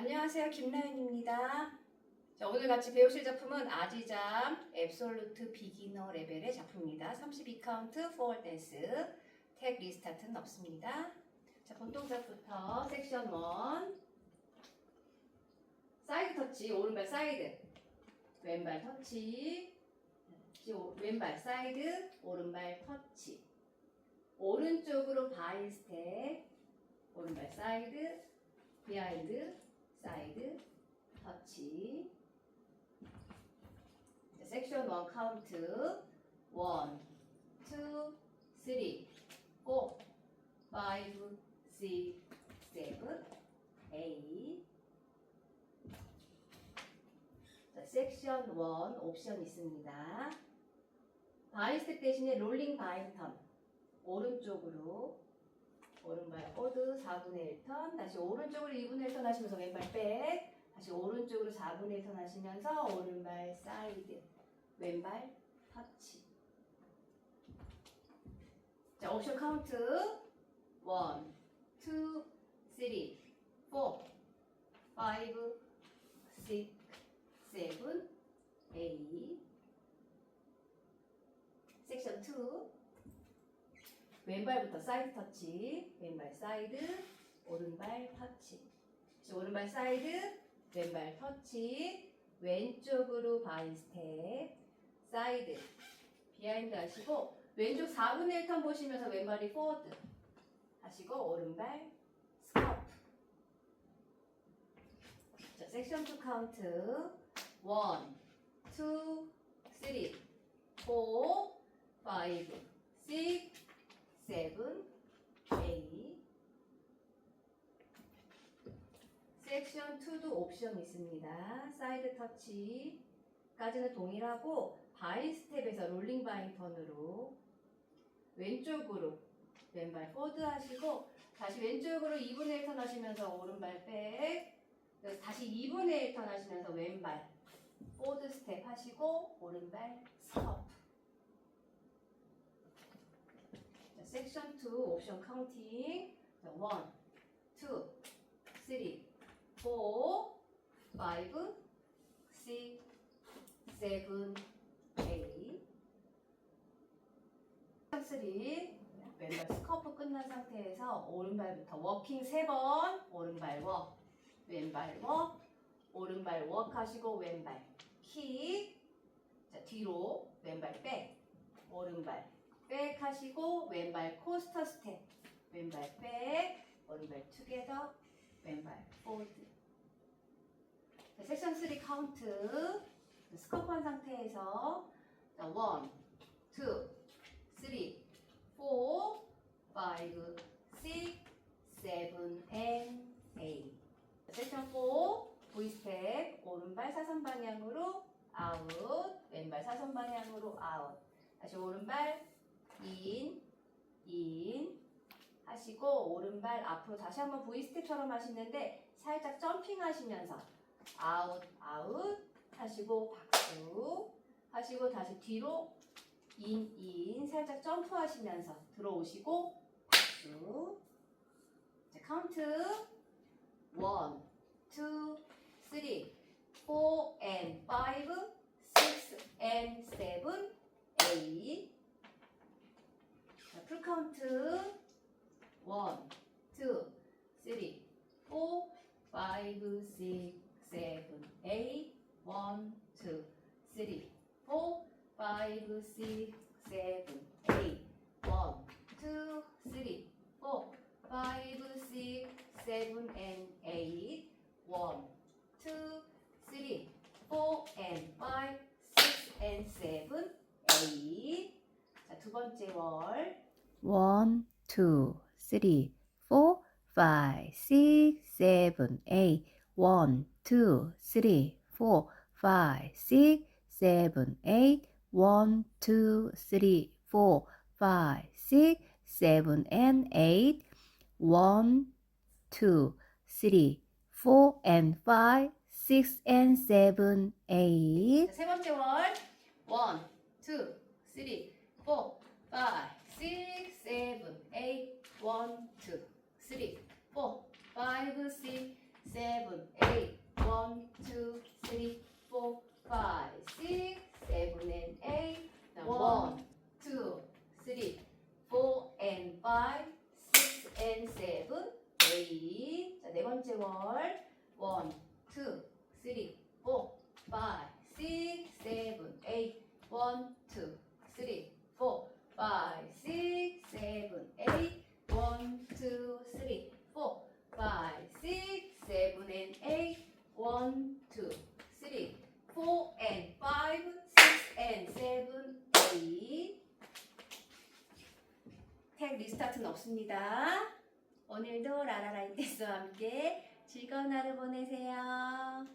안녕하세요. 김나연입니다. 자, 오늘 같이 배우실 작품은 아지잠 앱솔루트 비기너 레벨의 작품입니다. 32카운트 포월 댄스 택 리스타트는 없습니다. 자, 본동작부터 섹션 1 사이드 터치, 오른발 사이드 왼발 터치 왼발 사이드 오른발 터치 오른쪽으로 바이 스텝 오른발 사이드 비하인드 사이드 터치. 자, 섹션 1 카운트. 1 2 3 4 5 6 7 8 자, 섹션 1 옵션 있습니다. 바이스텝 대신에 롤링 바이턴. 오른쪽으로 오른발 포드 4분의 1턴. 다시 오른쪽으로 2분의 1턴 하시면서 왼발 백. 다시 오른쪽으로 4분의 1턴 하시면서 오른발 사이드 왼발 터치. 자 옵션 카운트. 1 2 3 4 5 6 7 8 섹션 2 왼발부터 사이드 터치. 왼발 사이드 오른발 터치. 다시 오른발 사이드 왼발 터치. 왼쪽으로 바이 스텝 사이드. 비하인드 하시고 왼쪽 4분의 1턴 보시면서 왼발이 포워드 하시고 오른발 스커프 자 섹션 2 카운트. 1 2 3 4 5 6 7 8 섹션 2도 옵션 있습니다. 사이드 터치까지는 동일하고 바이 스텝에서 롤링 바이 턴으로 왼쪽으로 왼발 포드 하시고 다시 왼쪽으로 2분의 1턴 하시면서 오른발 백 그래서 다시 2분의 1턴 하시면서 왼발 포드 스텝 하시고 오른발 스커프 자, 섹션 2 옵션 카운팅. 자, 1, 2, 3, 4, 5, 6, 7, 8 섹션 3 왼발 스커프 끝난 상태에서 오른발부터 워킹 3번 오른발 워 왼발 워 오른발 워 하시고 왼발 킥 자, 뒤로 왼발 백 오른발 백 하시고 왼발 코스터 스텝 왼발 백 오른발 투게더 왼발 포드 자, 섹션 3 카운트. 스커프 한 상태에서. 자, 1, 2, 3, 4, 5, 6, 7, and 8 섹션 4 V 스텝. 오른발 사선 방향으로 아웃. 왼발 사선 방향으로 아웃. 다시 오른발 인, 인 하시고 오른발 앞으로 다시 한번 V 스텝처럼 하시는데 살짝 점핑 하시면서 아웃 아웃 하시고 박수 하시고 다시 뒤로 인, 인 살짝 점프 하시면서 들어오시고 박수. 자 카운트. 1, 2, 3, 4 and 5, 6 and 7, 8 자, 풀 카운트 1, 2, 3, 4, 5, 6, 7, 8 1, 2, 3, 4, 5, 6, 7, 8 1, 2, 3, 4, 5, 6, 7, and 8 1, 2, 3, 4, and 5, 6, and 7, 8 자, 두 번째 월 One, two, three, four, five, six, seven, eight. One, two, three, four, five, six, seven, eight. One, two, three, four, five, six, seven, and eight. One, two, three, four, and five, six, and seven, eight. 자, 세 번째 월 1, 2, 3, 4, 5, 6, 7, 8 1, 2, 3, 4, 5, 6, seven, eight. One, two, three, four, five, six, seven, and eight. Now one, two, three, four, and five, six, and seven, eight. 자, 네 번째 월. One, two, three, four, five, six, seven, eight. One, two, three, four, five, six, seven, eight. One, two, three, four, five, six, seven, and eight. One, two, three, four, and five, six, and seven, eight. 택 리스타트는 없습니다. 오늘도 라라라인 댄스와 함께 즐거운 하루 보내세요.